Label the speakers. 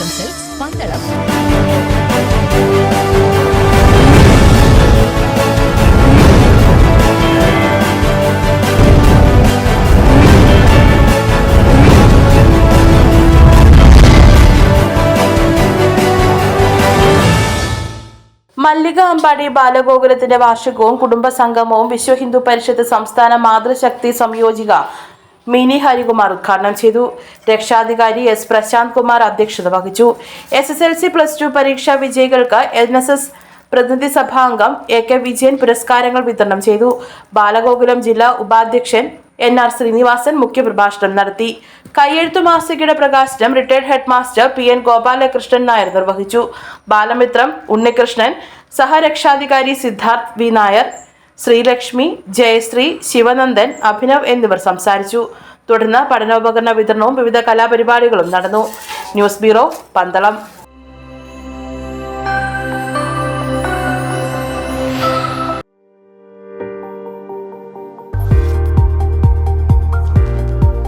Speaker 1: ആശംസൽസ് പന്തളം
Speaker 2: മല്ലിക അമ്പാടി ബാലഗോകുലത്തിന്റെ വാർഷികവും കുടുംബ സംഗമവും വിശ്വ ഹിന്ദു പരിഷത്ത് സംസ്ഥാന മാതൃശക്തി സംയോജിക മിനി ഹരികുമാർ ഉദ്ഘാടനം ചെയ്തു. രക്ഷാധികാരി എസ് പ്രശാന്ത് കുമാർ അധ്യക്ഷത വഹിച്ചു. S S L C plus two പരീക്ഷാ വിജയികൾക്ക് എൻ എസ് എസ് പ്രതിനിധി സഭാംഗം എ കെ വിജയൻ പുരസ്കാരങ്ങൾ വിതരണം ചെയ്തു. ബാലഗോകുലം ജില്ലാ ഉപാധ്യക്ഷൻ എൻ ആർ ശ്രീനിവാസൻ മുഖ്യപ്രഭാഷണം നടത്തി. കയ്യെഴുത്തു മാസികയുടെ പ്രകാശനം retired head master P N Gopalakrishnan Nair നിർവഹിച്ചു. ബാലമിത്രം ഉണ്ണികൃഷ്ണൻ സഹരക്ഷാധികാരി സിദ്ധാർത്ഥ് വി നായർ ശ്രീലക്ഷ്മി ജയശ്രീ ശിവനന്ദൻ അഭിനവ് എന്നിവർ സംസാരിച്ചു. തുടർന്ന് പഠനോപകരണ വിതരണവും വിവിധ കലാപരിപാടികളും നടന്നു. News bureau Pandalam.